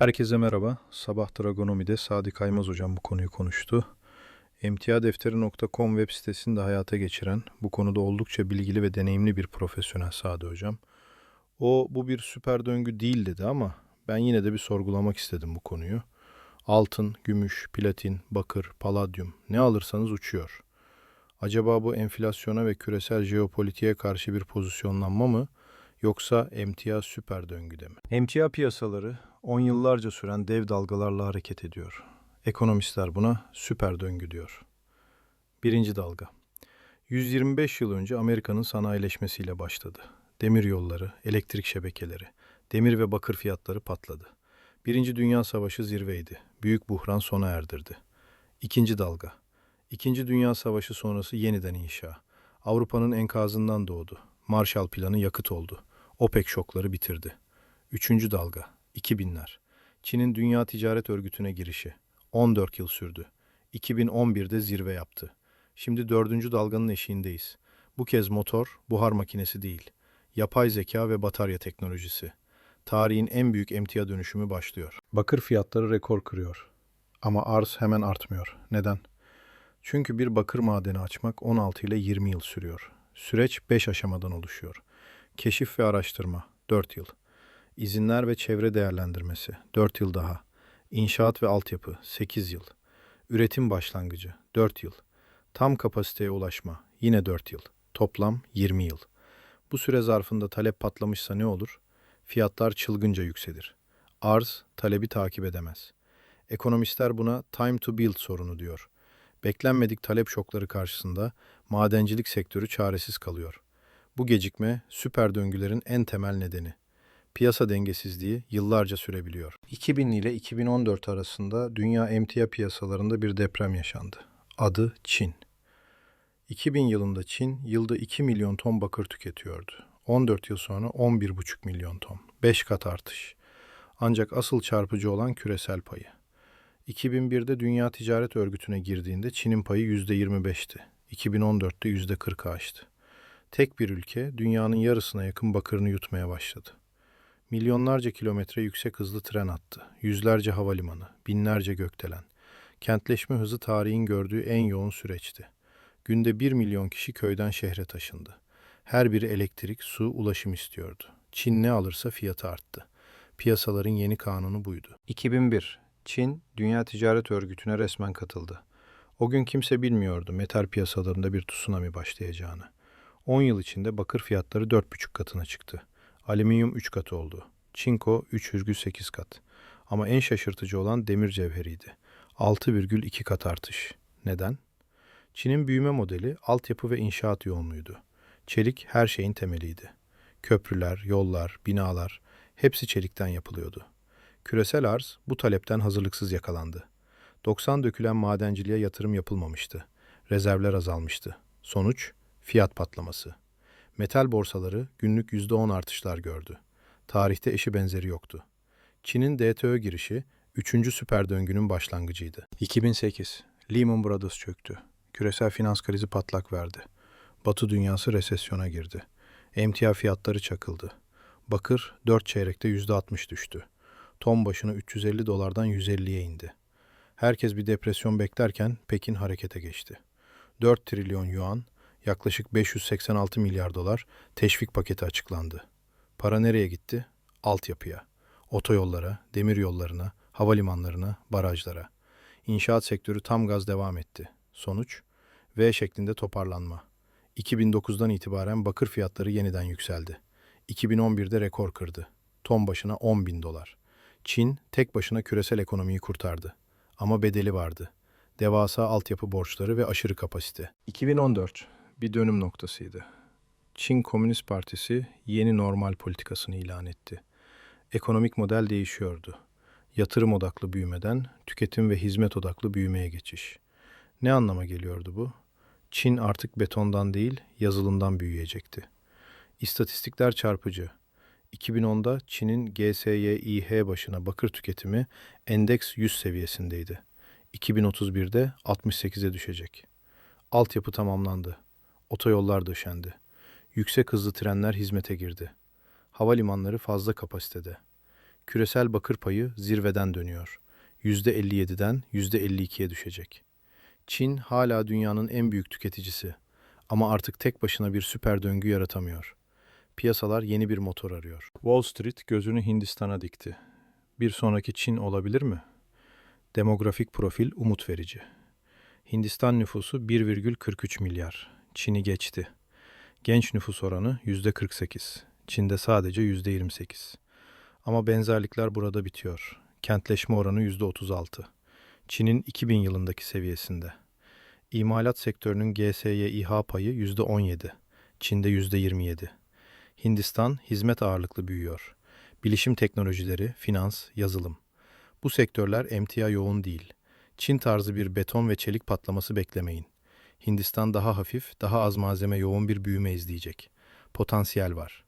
Herkese merhaba. Sabah Dragonomi'de Sadi Kaymaz hocam bu konuyu konuştu. emtiadefteri.com web sitesini de hayata geçiren, bu konuda oldukça bilgili ve deneyimli bir profesyonel Sadi hocam. O bu bir süper döngü değil dedi ama ben yine de bir sorgulamak istedim bu konuyu. Altın, gümüş, platin, bakır, paladyum ne alırsanız uçuyor. Acaba bu enflasyona ve küresel jeopolitiğe karşı bir pozisyonlanma mı yoksa emtia süper döngüde mi? Emtia piyasaları 10 yıllarca süren dev dalgalarla hareket ediyor. Ekonomistler buna süper döngü diyor. Birinci dalga. 125 yıl önce Amerika'nın sanayileşmesiyle başladı. Demir yolları, elektrik şebekeleri, demir ve bakır fiyatları patladı. Birinci Dünya Savaşı zirveydi. Büyük buhran sona erdirdi. İkinci dalga. İkinci Dünya Savaşı sonrası yeniden inşa. Avrupa'nın enkazından doğdu. Marshall Planı yakıt oldu. OPEC şokları bitirdi. Üçüncü dalga. 2000'ler. Çin'in Dünya Ticaret Örgütü'ne girişi. 14 yıl sürdü. 2011'de zirve yaptı. Şimdi dördüncü dalganın eşiğindeyiz. Bu kez motor, buhar makinesi değil. Yapay zeka ve batarya teknolojisi. Tarihin en büyük emtia dönüşümü başlıyor. Bakır fiyatları rekor kırıyor. Ama arz hemen artmıyor. Neden? Çünkü bir bakır madeni açmak 16 ile 20 yıl sürüyor. Süreç 5 aşamadan oluşuyor. Keşif ve araştırma 4 yıl. İzinler ve çevre değerlendirmesi 4 yıl daha. İnşaat ve altyapı 8 yıl. Üretim başlangıcı 4 yıl. Tam kapasiteye ulaşma yine 4 yıl. Toplam 20 yıl. Bu süre zarfında talep patlamışsa ne olur? Fiyatlar çılgınca yükselir. Arz talebi takip edemez. Ekonomistler buna time to build sorunu diyor. Beklenmedik talep şokları karşısında madencilik sektörü çaresiz kalıyor. Bu gecikme süper döngülerin en temel nedeni. Piyasa dengesizliği yıllarca sürebiliyor. 2000 ile 2014 arasında dünya emtia piyasalarında bir deprem yaşandı. Adı Çin. 2000 yılında Çin yılda 2 milyon ton bakır tüketiyordu. 14 yıl sonra 11,5 milyon ton. 5 kat artış. Ancak asıl çarpıcı olan küresel payı. 2001'de Dünya Ticaret Örgütü'ne girdiğinde Çin'in payı %25'ti. 2014'te %40'ı aştı. Tek bir ülke dünyanın yarısına yakın bakırını yutmaya başladı. Milyonlarca kilometre yüksek hızlı tren attı. Yüzlerce havalimanı, binlerce gökdelen. Kentleşme hızı tarihin gördüğü en yoğun süreçti. Günde bir milyon kişi köyden şehre taşındı. Her biri elektrik, su, ulaşım istiyordu. Çin ne alırsa fiyatı arttı. Piyasaların yeni kanunu buydu. 2001. Çin, Dünya Ticaret Örgütü'ne resmen katıldı. O gün kimse bilmiyordu metal piyasalarında bir tsunami başlayacağını. 10 yıl içinde bakır fiyatları 4,5 katına çıktı. Alüminyum 3 kat oldu. Çinko 3,8 kat. Ama en şaşırtıcı olan demir cevheriydi. 6,2 kat artış. Neden? Çin'in büyüme modeli altyapı ve inşaat yoğunluğuydu. Çelik her şeyin temeliydi. Köprüler, yollar, binalar hepsi çelikten yapılıyordu. Küresel arz bu talepten hazırlıksız yakalandı. 90 dökülen madenciliğe yatırım yapılmamıştı. Rezervler azalmıştı. Sonuç fiyat patlaması. Metal borsaları günlük %10 artışlar gördü. Tarihte eşi benzeri yoktu. Çin'in DTÖ girişi 3. süper döngünün başlangıcıydı. 2008 Lehman Brothers çöktü. Küresel finans krizi patlak verdi. Batı dünyası resesyona girdi. Emtia fiyatları çakıldı. Bakır 4 çeyrekte %60 düştü. Ton başına 350 dolardan 150'ye indi. Herkes bir depresyon beklerken Pekin harekete geçti. 4 trilyon yuan, yaklaşık 586 milyar dolar teşvik paketi açıklandı. Para nereye gitti? Altyapıya, otoyollara, demir yollarına, havalimanlarına, barajlara. İnşaat sektörü tam gaz devam etti. Sonuç? V şeklinde toparlanma. 2009'dan itibaren bakır fiyatları yeniden yükseldi. 2011'de rekor kırdı. Ton başına 10 bin dolar. Çin tek başına küresel ekonomiyi kurtardı. Ama bedeli vardı. Devasa altyapı borçları ve aşırı kapasite. 2014 bir dönüm noktasıydı. Çin Komünist Partisi yeni normal politikasını ilan etti. Ekonomik model değişiyordu. Yatırım odaklı büyümeden tüketim ve hizmet odaklı büyümeye geçiş. Ne anlama geliyordu bu? Çin artık betondan değil, yazılımdan büyüyecekti. İstatistikler çarpıcı. 2010'da Çin'in GSYİH başına bakır tüketimi endeks 100 seviyesindeydi. 2031'de 68'e düşecek. Altyapı tamamlandı. Otoyollar döşendi. Yüksek hızlı trenler hizmete girdi. Havalimanları fazla kapasitede. Küresel bakır payı zirveden dönüyor. %57'den %52'ye düşecek. Çin hala dünyanın en büyük tüketicisi ama artık tek başına bir süper döngü yaratamıyor. Piyasalar yeni bir motor arıyor. Wall Street gözünü Hindistan'a dikti. Bir sonraki Çin olabilir mi? Demografik profil umut verici. Hindistan nüfusu 1,43 milyar. Çin'i geçti. Genç nüfus oranı %48. Çin'de sadece %28. Ama benzerlikler burada bitiyor. Kentleşme oranı %36. Çin'in 2000 yılındaki seviyesinde. İmalat sektörünün GSY İHA payı %17. Çin'de %27. Hindistan hizmet ağırlıklı büyüyor. Bilişim teknolojileri, finans, yazılım. Bu sektörler emtia yoğun değil. Çin tarzı bir beton ve çelik patlaması beklemeyin. Hindistan daha hafif, daha az malzeme yoğun bir büyüme izleyecek. Potansiyel var.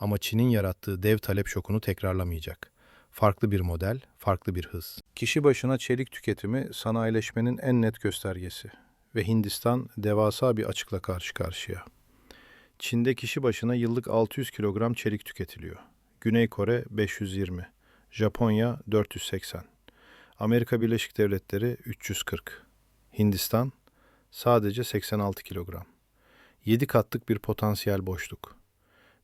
Ama Çin'in yarattığı dev talep şokunu tekrarlamayacak. Farklı bir model, farklı bir hız. Kişi başına çelik tüketimi sanayileşmenin en net göstergesi ve Hindistan devasa bir açıkla karşı karşıya. Çin'de kişi başına yıllık 600 kilogram çelik tüketiliyor. Güney Kore 520, Japonya 480, Amerika Birleşik Devletleri 340, Hindistan sadece 86 kilogram. 7 katlık bir potansiyel boşluk.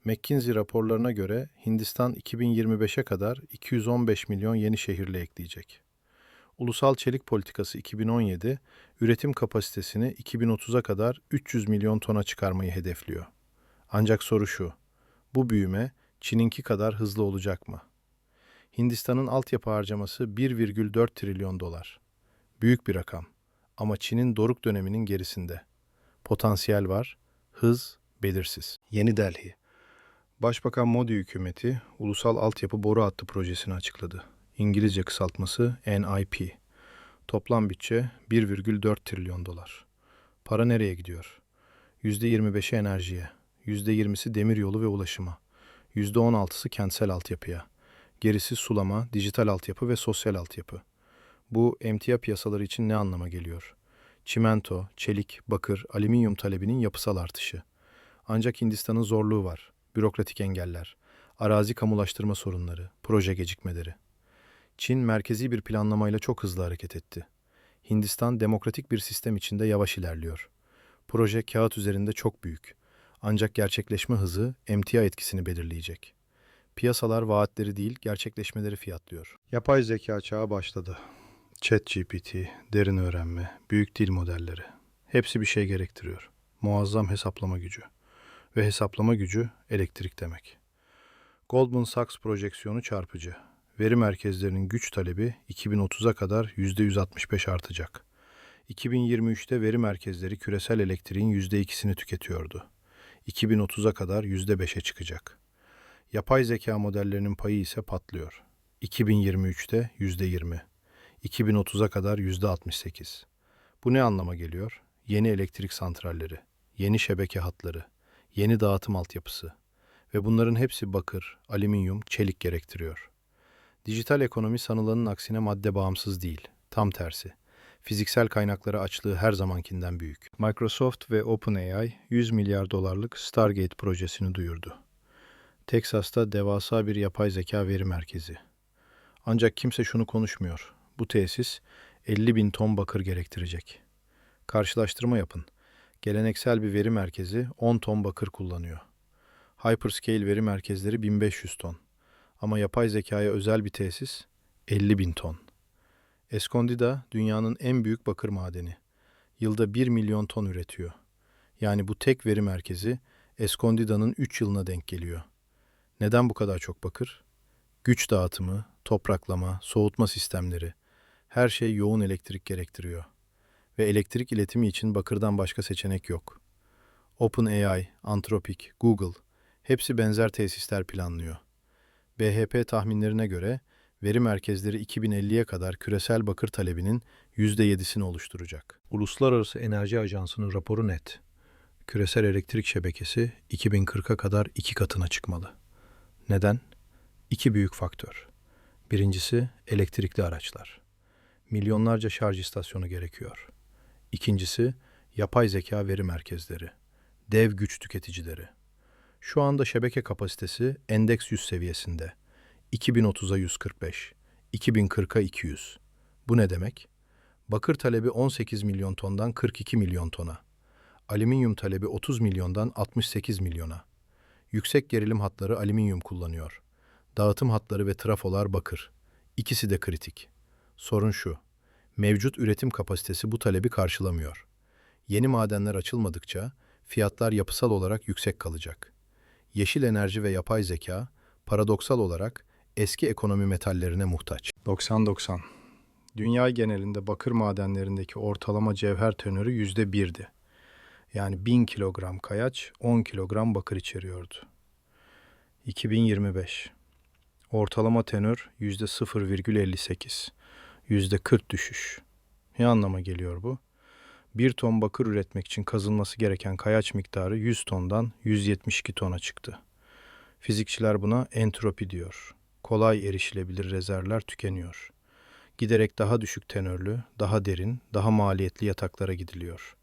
McKinsey raporlarına göre Hindistan 2025'e kadar 215 milyon yeni şehirle ekleyecek. Ulusal Çelik Politikası 2017, üretim kapasitesini 2030'a kadar 300 milyon tona çıkarmayı hedefliyor. Ancak soru şu, bu büyüme Çin'inki kadar hızlı olacak mı? Hindistan'ın altyapı harcaması 1,4 trilyon dolar. Büyük bir rakam ama Çin'in doruk döneminin gerisinde. Potansiyel var, hız belirsiz. Yeni Delhi Başbakan Modi hükümeti Ulusal Altyapı Boru Hattı projesini açıkladı. İngilizce kısaltması NIP. Toplam bütçe 1,4 trilyon dolar. Para nereye gidiyor? %25'i enerjiye, %20'si demiryolu ve ulaşıma, %16'sı kentsel altyapıya, gerisi sulama, dijital altyapı ve sosyal altyapı. Bu emtia piyasaları için ne anlama geliyor? Çimento, çelik, bakır, alüminyum talebinin yapısal artışı. Ancak Hindistan'ın zorluğu var. Bürokratik engeller, arazi kamulaştırma sorunları, proje gecikmeleri. Çin merkezi bir planlamayla çok hızlı hareket etti. Hindistan demokratik bir sistem içinde yavaş ilerliyor. Proje kağıt üzerinde çok büyük. Ancak gerçekleşme hızı emtia etkisini belirleyecek. Piyasalar vaatleri değil, gerçekleşmeleri fiyatlıyor. Yapay zeka çağı başladı. ChatGPT, derin öğrenme, büyük dil modelleri. Hepsi bir şey gerektiriyor. Muazzam hesaplama gücü. Ve hesaplama gücü elektrik demek. Goldman Sachs projeksiyonu çarpıcı. Veri merkezlerinin güç talebi 2030'a kadar %165 artacak. 2023'te veri merkezleri küresel elektriğin %2'sini tüketiyordu. 2030'a kadar %5'e çıkacak. Yapay zeka modellerinin payı ise patlıyor. 2023'te %20, 2030'a kadar %68. Bu ne anlama geliyor? Yeni elektrik santralleri, yeni şebeke hatları, yeni dağıtım altyapısı ve bunların hepsi bakır, alüminyum, çelik gerektiriyor. Dijital ekonomi sanılanın aksine madde bağımsız değil, tam tersi. Fiziksel kaynaklara açlığı her zamankinden büyük. Microsoft ve OpenAI 100 milyar dolarlık Stargate projesini duyurdu. Teksas'ta devasa bir yapay zeka veri merkezi. Ancak kimse şunu konuşmuyor. Bu tesis 50 bin ton bakır gerektirecek. Karşılaştırma yapın. Geleneksel bir veri merkezi 10 ton bakır kullanıyor. Hyperscale veri merkezleri 1500 ton. Ama yapay zekaya özel bir tesis 50 bin ton. Escondida dünyanın en büyük bakır madeni. Yılda 1 milyon ton üretiyor. Yani bu tek veri merkezi Escondida'nın 3 yılına denk geliyor. Neden bu kadar çok bakır? Güç dağıtımı, topraklama, soğutma sistemleri, her şey yoğun elektrik gerektiriyor. Ve elektrik iletimi için bakırdan başka seçenek yok. OpenAI, Anthropic, Google hepsi benzer tesisler planlıyor. BHP tahminlerine göre veri merkezleri 2050'ye kadar küresel bakır talebinin %7'sini oluşturacak. Uluslararası Enerji Ajansı'nın raporu net. Küresel elektrik şebekesi 2040'a kadar iki katına çıkmalı. Neden? İki büyük faktör. Birincisi elektrikli araçlar. Milyonlarca şarj istasyonu gerekiyor. İkincisi yapay zeka veri merkezleri. Dev güç tüketicileri. Şu anda şebeke kapasitesi endeks 100 seviyesinde. 2030'a 145, 2040'a 200. Bu ne demek? Bakır talebi 18 milyon tondan 42 milyon tona. Alüminyum talebi 30 milyondan 68 milyona. Yüksek gerilim hatları alüminyum kullanıyor. Dağıtım hatları ve trafolar bakır. İkisi de kritik. Sorun şu. Mevcut üretim kapasitesi bu talebi karşılamıyor. Yeni madenler açılmadıkça fiyatlar yapısal olarak yüksek kalacak. Yeşil enerji ve yapay zeka paradoksal olarak eski ekonomi metallerine muhtaç. 90-90 Dünya genelinde bakır madenlerindeki ortalama cevher tenörü yüzde birdi. Yani 1000 kilogram kayaç 10 kilogram bakır içeriyordu. 2025 Ortalama tenör yüzde 0,58. Yüzde 40 düşüş. Ne anlama geliyor bu? 1 ton bakır üretmek için kazılması gereken kayaç miktarı 100 tondan 172 tona çıktı. Fizikçiler buna entropi diyor. Kolay erişilebilir rezervler tükeniyor. Giderek daha düşük tenörlü, daha derin, daha maliyetli yataklara gidiliyor.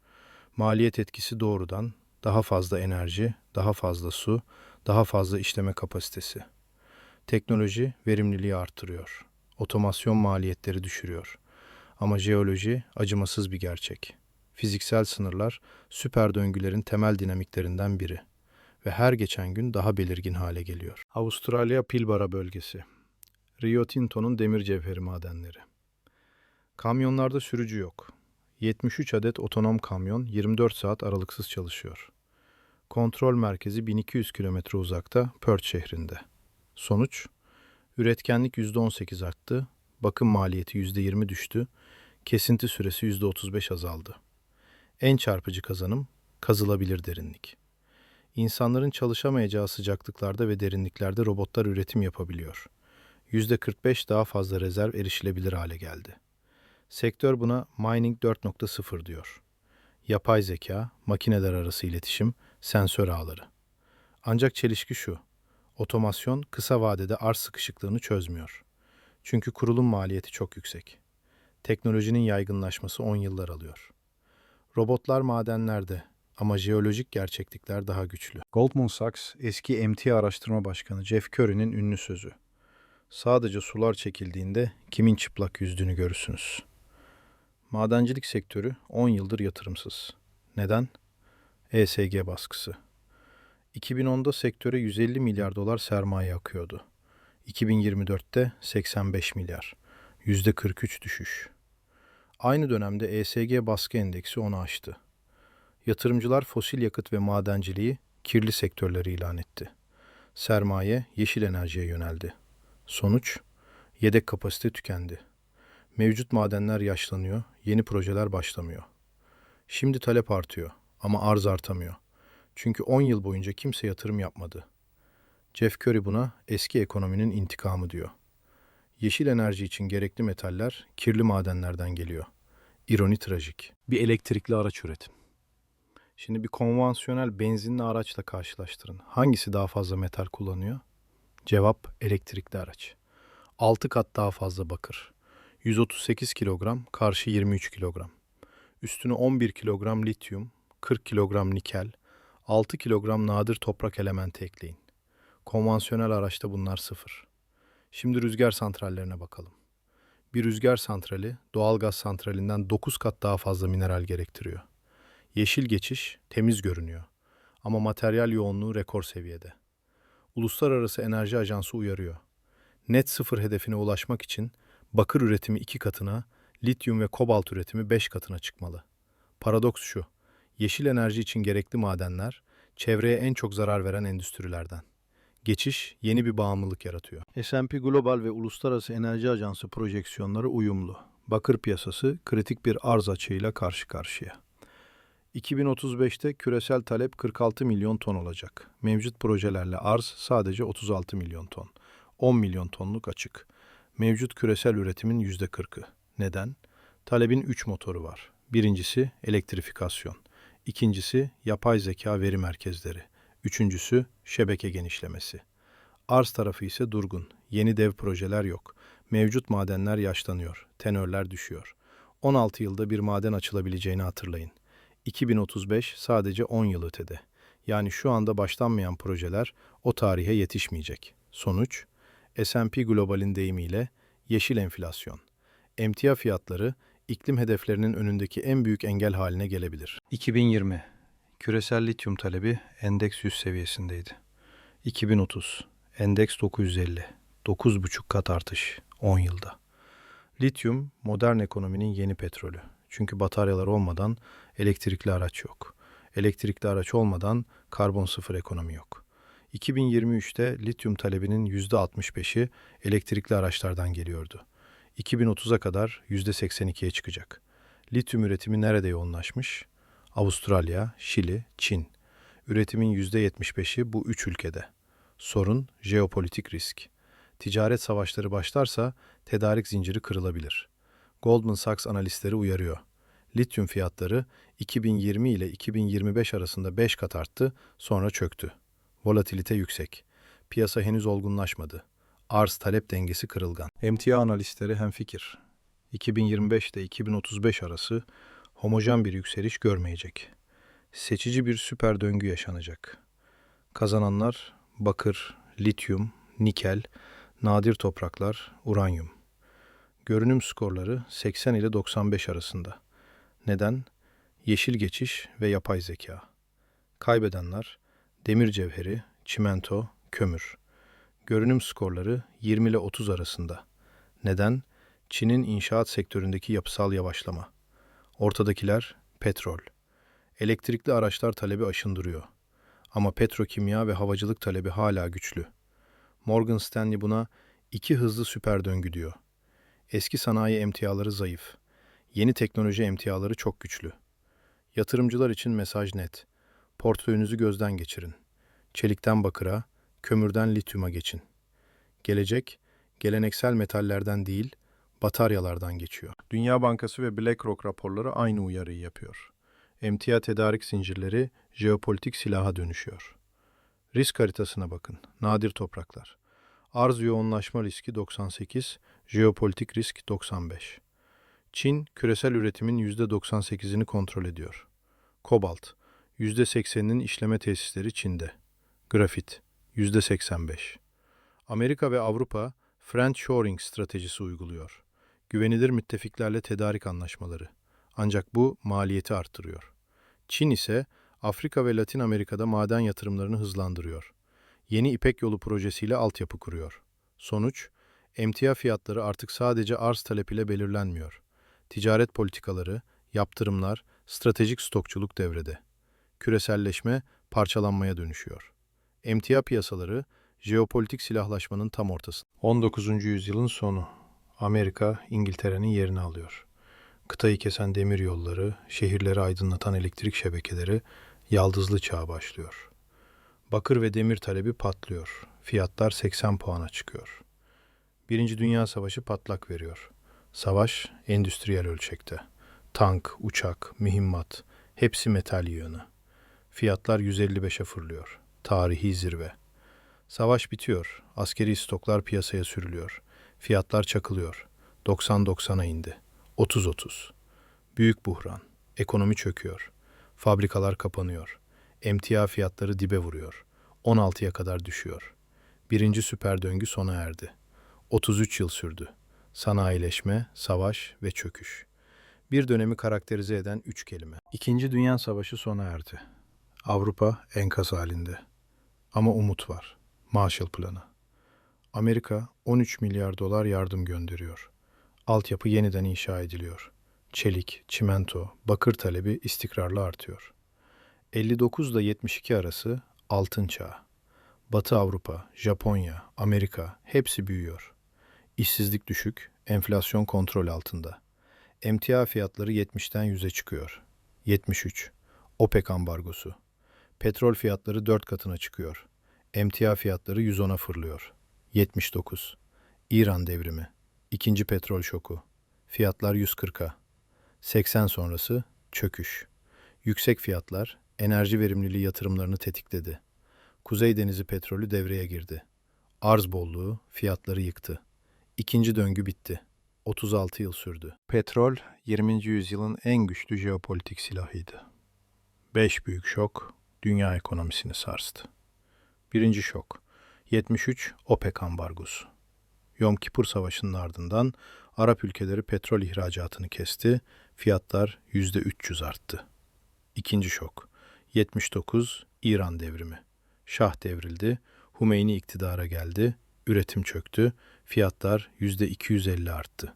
Maliyet etkisi doğrudan daha fazla enerji, daha fazla su, daha fazla işleme kapasitesi. Teknoloji verimliliği artırıyor. Otomasyon maliyetleri düşürüyor. Ama jeoloji acımasız bir gerçek. Fiziksel sınırlar süper döngülerin temel dinamiklerinden biri ve her geçen gün daha belirgin hale geliyor. Avustralya Pilbara bölgesi. Rio Tinto'nun demir cevheri madenleri. Kamyonlarda sürücü yok. 73 adet otonom kamyon 24 saat aralıksız çalışıyor. Kontrol merkezi 1200 kilometre uzakta Perth şehrinde. Sonuç, üretkenlik %18 arttı, bakım maliyeti %20 düştü, kesinti süresi %35 azaldı. En çarpıcı kazanım, kazılabilir derinlik. İnsanların çalışamayacağı sıcaklıklarda ve derinliklerde robotlar üretim yapabiliyor. %45 daha fazla rezerv erişilebilir hale geldi. Sektör buna Mining 4.0 diyor. Yapay zeka, makineler arası iletişim, sensör ağları. Ancak çelişki şu. Otomasyon kısa vadede arz sıkışıklığını çözmüyor. Çünkü kurulum maliyeti çok yüksek. Teknolojinin yaygınlaşması 10 yıllar alıyor. Robotlar madenlerde ama jeolojik gerçeklikler daha güçlü. Goldman Sachs eski MT araştırma başkanı Jeff Curry'nin ünlü sözü. Sadece sular çekildiğinde kimin çıplak yüzdüğünü görürsünüz. Madencilik sektörü 10 yıldır yatırımsız. Neden? ESG baskısı. 2010'da sektöre 150 milyar dolar sermaye akıyordu. 2024'te 85 milyar. %43 düşüş. Aynı dönemde ESG baskı endeksi onu aştı. Yatırımcılar fosil yakıt ve madenciliği kirli sektörleri ilan etti. Sermaye yeşil enerjiye yöneldi. Sonuç, yedek kapasite tükendi. Mevcut madenler yaşlanıyor, yeni projeler başlamıyor. Şimdi talep artıyor ama arz artamıyor. Çünkü 10 yıl boyunca kimse yatırım yapmadı. Jeff Curry buna eski ekonominin intikamı diyor. Yeşil enerji için gerekli metaller kirli madenlerden geliyor. İroni trajik. Bir elektrikli araç üretim. Şimdi bir konvansiyonel benzinli araçla karşılaştırın. Hangisi daha fazla metal kullanıyor? Cevap elektrikli araç. 6 kat daha fazla bakır. 138 kilogram karşı 23 kilogram. Üstüne 11 kilogram lityum, 40 kilogram nikel, 6 kilogram nadir toprak elementi ekleyin. Konvansiyonel araçta bunlar sıfır. Şimdi rüzgar santrallerine bakalım. Bir rüzgar santrali doğal gaz santralinden 9 kat daha fazla mineral gerektiriyor. Yeşil geçiş temiz görünüyor ama materyal yoğunluğu rekor seviyede. Uluslararası Enerji Ajansı uyarıyor. Net sıfır hedefine ulaşmak için bakır üretimi iki katına, lityum ve kobalt üretimi beş katına çıkmalı. Paradoks şu, yeşil enerji için gerekli madenler, çevreye en çok zarar veren endüstrilerden. Geçiş yeni bir bağımlılık yaratıyor. S&P Global ve Uluslararası Enerji Ajansı projeksiyonları uyumlu. Bakır piyasası kritik bir arz açığıyla karşı karşıya. 2035'te küresel talep 46 milyon ton olacak. Mevcut projelerle arz sadece 36 milyon ton. 10 milyon tonluk açık. Mevcut küresel üretimin %40'ı. Neden? Talebin 3 motoru var. Birincisi elektrifikasyon. İkincisi yapay zeka veri merkezleri. Üçüncüsü şebeke genişlemesi. Arz tarafı ise durgun. Yeni dev projeler yok. Mevcut madenler yaşlanıyor. Tenörler düşüyor. 16 yılda bir maden açılabileceğini hatırlayın. 2035 sadece 10 yıl ötede. Yani şu anda başlanmayan projeler o tarihe yetişmeyecek. Sonuç, S&P Global'in deyimiyle yeşil enflasyon. Emtia fiyatları iklim hedeflerinin önündeki en büyük engel haline gelebilir. 2020 Küresel lityum talebi endeks 100 seviyesindeydi. 2030 endeks 950. 9,5 kat artış 10 yılda. Lityum modern ekonominin yeni petrolü. Çünkü bataryalar olmadan elektrikli araç yok. Elektrikli araç olmadan karbon sıfır ekonomi yok. 2023'te lityum talebinin %65'i elektrikli araçlardan geliyordu. 2030'a kadar %82'ye çıkacak. Lityum üretimi nerede yoğunlaşmış? Avustralya, Şili, Çin. Üretimin %75'i bu üç ülkede. Sorun jeopolitik risk. Ticaret savaşları başlarsa tedarik zinciri kırılabilir. Goldman Sachs analistleri uyarıyor. Lityum fiyatları 2020 ile 2025 arasında 5 kat arttı, sonra çöktü. Volatilite yüksek. Piyasa henüz olgunlaşmadı. Arz talep dengesi kırılgan. Emtia analistleri hemfikir. 2025 ile 2035 arası homojen bir yükseliş görmeyecek. Seçici bir süper döngü yaşanacak. Kazananlar bakır, lityum, nikel, nadir topraklar, uranyum. Görünüm skorları 80 ile 95 arasında. Neden? Yeşil geçiş ve yapay zeka. Kaybedenler demir cevheri, çimento, kömür. Görünüm skorları 20 ile 30 arasında. Neden? Çin'in inşaat sektöründeki yapısal yavaşlama. Ortadakiler petrol. Elektrikli araçlar talebi aşındırıyor. Ama petrokimya ve havacılık talebi hala güçlü. Morgan Stanley buna iki hızlı süper döngü diyor. Eski sanayi emtiaları zayıf. Yeni teknoloji emtiaları çok güçlü. Yatırımcılar için mesaj net. Portföyünüzü gözden geçirin. Çelikten bakıra, kömürden lityuma geçin. Gelecek, geleneksel metallerden değil, bataryalardan geçiyor. Dünya Bankası ve BlackRock raporları aynı uyarıyı yapıyor. Emtia tedarik zincirleri jeopolitik silaha dönüşüyor. Risk haritasına bakın. Nadir topraklar. Arz yoğunlaşma riski 98, jeopolitik risk 95. Çin, küresel üretimin %98'ini kontrol ediyor. Kobalt, %80'inin işleme tesisleri Çin'de. Grafit, %85. Amerika ve Avrupa, French Shoring stratejisi uyguluyor. Güvenilir müttefiklerle tedarik anlaşmaları. Ancak bu maliyeti arttırıyor. Çin ise Afrika ve Latin Amerika'da maden yatırımlarını hızlandırıyor. Yeni İpek Yolu projesiyle altyapı kuruyor. Sonuç, emtia fiyatları artık sadece arz talep ile belirlenmiyor. Ticaret politikaları, yaptırımlar, stratejik stokçuluk devrede. Küreselleşme parçalanmaya dönüşüyor. Emtia piyasaları jeopolitik silahlaşmanın tam ortasında. 19. yüzyılın sonu. Amerika, İngiltere'nin yerini alıyor. Kıtayı kesen demir yolları, şehirleri aydınlatan elektrik şebekeleri, yaldızlı çağ başlıyor. Bakır ve demir talebi patlıyor. Fiyatlar 80 puana çıkıyor. Birinci Dünya Savaşı patlak veriyor. Savaş endüstriyel ölçekte. Tank, uçak, mühimmat hepsi metal yığını. Fiyatlar 155'e fırlıyor. Tarihi zirve. Savaş bitiyor. Askeri stoklar piyasaya sürülüyor. Fiyatlar çakılıyor. 90-90'a indi. 30-30. Büyük buhran. Ekonomi çöküyor. Fabrikalar kapanıyor. Emtia fiyatları dibe vuruyor. 16'ya kadar düşüyor. Birinci süper döngü sona erdi. 33 yıl sürdü. Sanayileşme, savaş ve çöküş. Bir dönemi karakterize eden üç kelime. İkinci Dünya Savaşı sona erdi. Avrupa enkaz halinde. Ama umut var. Marshall Planı. Amerika 13 milyar dolar yardım gönderiyor. Altyapı yeniden inşa ediliyor. Çelik, çimento, bakır talebi istikrarlı artıyor. 59 ile 72 arası altın çağı. Batı Avrupa, Japonya, Amerika hepsi büyüyor. İşsizlik düşük, enflasyon kontrol altında. Emtia fiyatları 70'ten 100'e çıkıyor. 73. OPEC ambargosu. Petrol fiyatları 4 katına çıkıyor. Emtia fiyatları 110'a fırlıyor. 79. İran devrimi. İkinci petrol şoku. Fiyatlar 140'a. 80 sonrası çöküş. Yüksek fiyatlar enerji verimliliği yatırımlarını tetikledi. Kuzey Denizi petrolü devreye girdi. Arz bolluğu fiyatları yıktı. İkinci döngü bitti. 36 yıl sürdü. Petrol 20. yüzyılın en güçlü jeopolitik silahıydı. Beş büyük şok dünya ekonomisini sarstı. Birinci şok 73 OPEC ambargosu. Yom Kipur Savaşı'nın ardından Arap ülkeleri petrol ihracatını kesti, fiyatlar %300 arttı. İkinci şok. 79 İran devrimi. Şah devrildi, Hümeyni iktidara geldi, üretim çöktü, fiyatlar %250 arttı.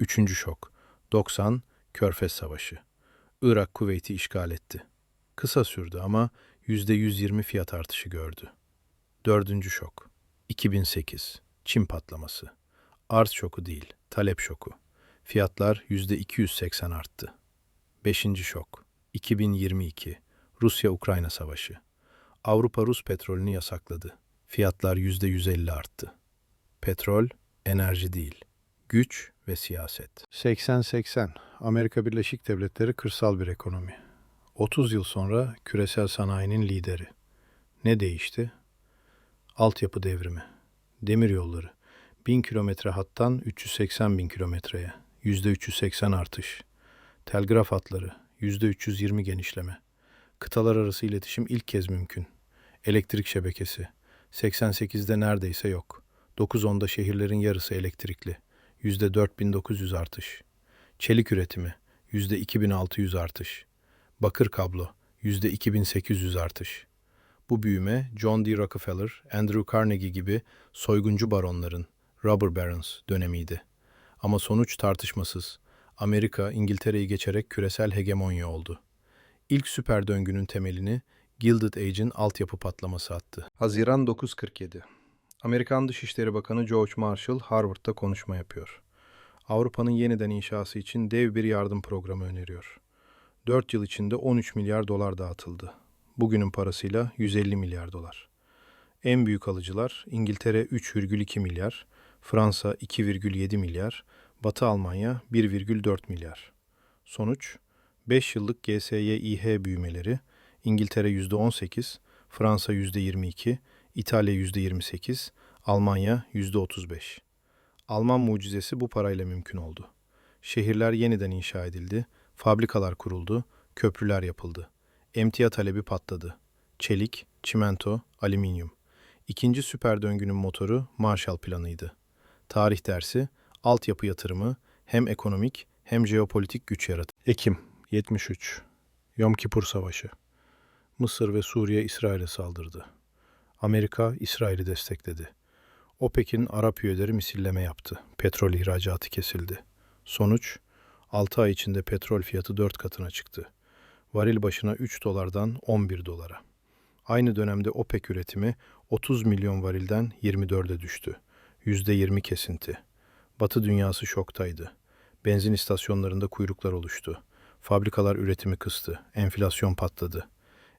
Üçüncü şok. 90 Körfez Savaşı. Irak Kuveyt'i işgal etti. Kısa sürdü ama %120 fiyat artışı gördü. Dördüncü şok. 2008 Çin patlaması. Arz şoku değil, talep şoku. Fiyatlar %280 arttı. Beşinci şok. 2022 Rusya-Ukrayna Savaşı. Avrupa Rus petrolünü yasakladı. Fiyatlar %150 arttı. Petrol, enerji değil, güç ve siyaset. 80-80 Amerika Birleşik Devletleri kırsal bir ekonomi. 30 yıl sonra küresel sanayinin lideri. Ne değişti? Altyapı devrimi. Demir yolları. 1000 kilometre hattan 380 bin kilometreye. %380 artış. Telgraf hatları. %320 genişleme. Kıtalar arası iletişim ilk kez mümkün. Elektrik şebekesi. 88'de neredeyse yok. 9-10'da şehirlerin yarısı elektrikli. %4900 artış. Çelik üretimi. %2600 artış. Bakır kablo. %2800 artış. Bu büyüme John D. Rockefeller, Andrew Carnegie gibi soyguncu baronların, Robber Barons dönemiydi. Ama sonuç tartışmasız. Amerika, İngiltere'yi geçerek küresel hegemonya oldu. İlk süper döngünün temelini Gilded Age'in altyapı patlaması attı. Haziran 947 Amerikan Dışişleri Bakanı George Marshall Harvard'da konuşma yapıyor. Avrupa'nın yeniden inşası için dev bir yardım programı öneriyor. 4 yıl içinde 13 milyar dolar dağıtıldı. Bugünün parasıyla 150 milyar dolar. En büyük alıcılar İngiltere 3,2 milyar, Fransa 2,7 milyar, Batı Almanya 1,4 milyar. Sonuç 5 yıllık GSY-İH büyümeleri İngiltere %18, Fransa %22, İtalya %28, Almanya %35. Alman mucizesi bu parayla mümkün oldu. Şehirler yeniden inşa edildi, fabrikalar kuruldu, köprüler yapıldı. Emtia talebi patladı. Çelik, çimento, alüminyum. İkinci süper döngünün motoru Marshall Planı'ydı. Tarih dersi, altyapı yatırımı hem ekonomik hem jeopolitik güç yaratı. Ekim 73 Yom Kipur Savaşı Mısır ve Suriye İsrail'e saldırdı. Amerika İsrail'i destekledi. OPEC'in Arap üyeleri misilleme yaptı. Petrol ihracatı kesildi. Sonuç 6 ay içinde petrol fiyatı 4 katına çıktı. Varil başına 3 dolardan 11 dolara. Aynı dönemde OPEC üretimi 30 milyon varilden 24'e düştü. %20 kesinti. Batı dünyası şoktaydı. Benzin istasyonlarında kuyruklar oluştu. Fabrikalar üretimi kıstı. Enflasyon patladı.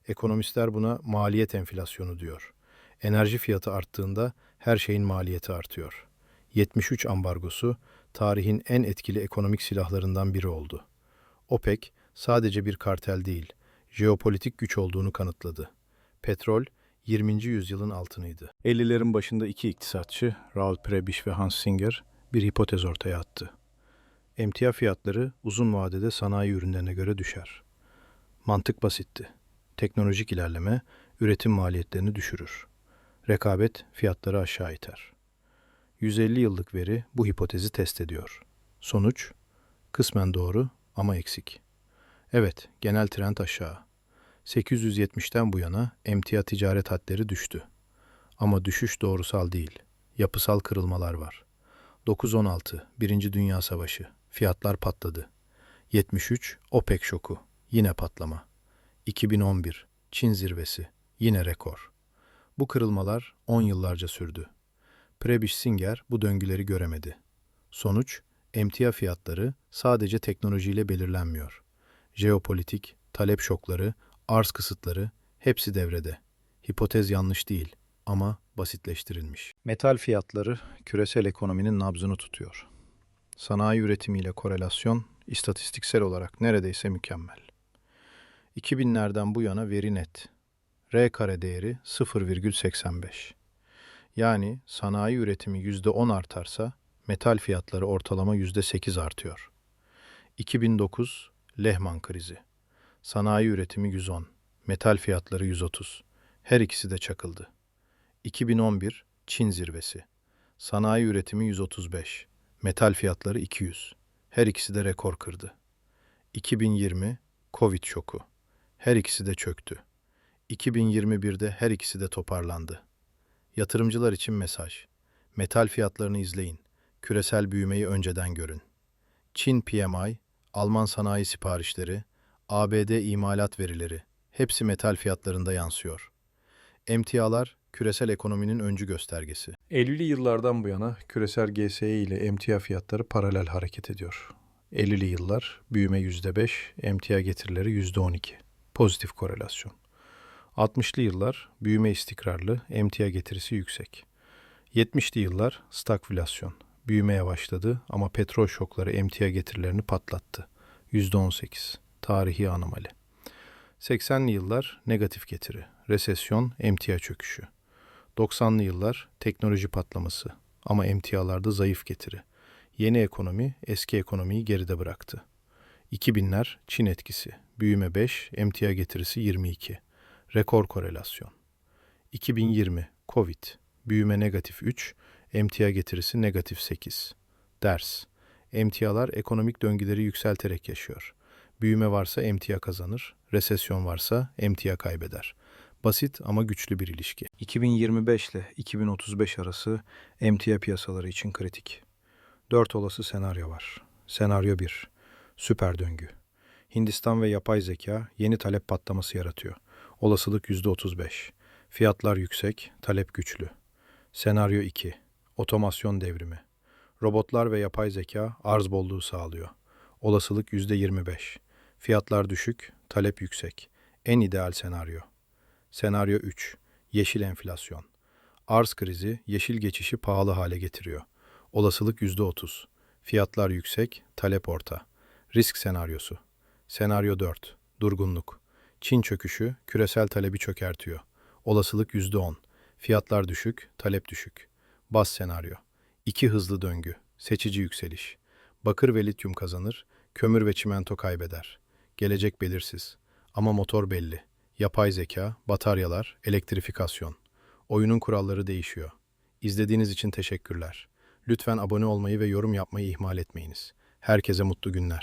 Ekonomistler buna maliyet enflasyonu diyor. Enerji fiyatı arttığında her şeyin maliyeti artıyor. 73 ambargosu tarihin en etkili ekonomik silahlarından biri oldu. OPEC sadece bir kartel değil, jeopolitik güç olduğunu kanıtladı. Petrol 20. yüzyılın altınıydı. 50'lerin başında iki iktisatçı, Raul Prebisch ve Hans Singer, bir hipotez ortaya attı. Emtia fiyatları uzun vadede sanayi ürünlerine göre düşer. Mantık basitti. Teknolojik ilerleme üretim maliyetlerini düşürür. Rekabet fiyatları aşağı iter. 150 yıllık veri bu hipotezi test ediyor. Sonuç kısmen doğru ama eksik. Evet, genel trend aşağı. 870'ten bu yana emtia ticaret hadleri düştü. Ama düşüş doğrusal değil, yapısal kırılmalar var. 9-16, Birinci Dünya Savaşı, fiyatlar patladı. 73, OPEC şoku, yine patlama. 2011, Çin zirvesi, yine rekor. Bu kırılmalar 10 yıllarca sürdü. Prebisch Singer bu döngüleri göremedi. Sonuç, emtia fiyatları sadece teknolojiyle belirlenmiyor. Jeopolitik, talep şokları, arz kısıtları hepsi devrede. Hipotez yanlış değil ama basitleştirilmiş. Metal fiyatları küresel ekonominin nabzını tutuyor. Sanayi üretimiyle korelasyon istatistiksel olarak neredeyse mükemmel. 2000'lerden bu yana veri net. R kare değeri 0,85. Yani sanayi üretimi %10 artarsa metal fiyatları ortalama %8 artıyor. 2009 Lehman krizi. Sanayi üretimi 110, metal fiyatları 130. Her ikisi de çakıldı. 2011 Çin zirvesi. Sanayi üretimi 135. Metal fiyatları 200. Her ikisi de rekor kırdı. 2020 Covid şoku. Her ikisi de çöktü. 2021'de her ikisi de toparlandı. Yatırımcılar için mesaj. Metal fiyatlarını izleyin. Küresel büyümeyi önceden görün. Çin PMI, Alman sanayi siparişleri, ABD imalat verileri hepsi metal fiyatlarında yansıyor. Emtialar küresel ekonominin öncü göstergesi. 50'li yıllardan bu yana küresel GSE ile emtia fiyatları paralel hareket ediyor. 50'li yıllar büyüme %5, emtia getirileri %12. Pozitif korelasyon. 60'lı yıllar büyüme istikrarlı, emtia getirisi yüksek. 70'li yıllar stagflasyon. Büyüme yavaşladı ama petrol şokları emtia getirilerini patlattı. %18. Tarihi anomali. 80'li yıllar negatif getiri, resesyon, emtia çöküşü. 90'lı yıllar teknoloji patlaması ama emtialarda zayıf getiri. Yeni ekonomi eski ekonomiyi geride bıraktı. 2000'ler Çin etkisi, büyüme 5, emtia getirisi 22. Rekor korelasyon. 2020 Covid, büyüme negatif 3, emtia getirisi negatif 8. Ders. Emtialar ekonomik döngüleri yükselterek yaşıyor. Büyüme varsa emtia kazanır, resesyon varsa emtia kaybeder. Basit ama güçlü bir ilişki. 2025 ile 2035 arası emtia piyasaları için kritik. Dört olası senaryo var. Senaryo 1. Süper döngü. Hindistan ve yapay zeka yeni talep patlaması yaratıyor. Olasılık %35. Fiyatlar yüksek, talep güçlü. Senaryo 2. Otomasyon devrimi. Robotlar ve yapay zeka arz bolluğu sağlıyor. Olasılık %25. Fiyatlar düşük, talep yüksek. En ideal senaryo. Senaryo 3. Yeşil enflasyon. Arz krizi yeşil geçişi pahalı hale getiriyor. Olasılık %30. Fiyatlar yüksek, talep orta. Risk senaryosu. Senaryo 4. Durgunluk. Çin çöküşü küresel talebi çökertiyor. Olasılık %10. Fiyatlar düşük, talep düşük. Bas senaryo. İki hızlı döngü. Seçici yükseliş. Bakır ve lityum kazanır, kömür ve çimento kaybeder. Gelecek belirsiz. Ama motor belli. Yapay zeka, bataryalar, elektrifikasyon. Oyunun kuralları değişiyor. İzlediğiniz için teşekkürler. Lütfen abone olmayı ve yorum yapmayı ihmal etmeyiniz. Herkese mutlu günler.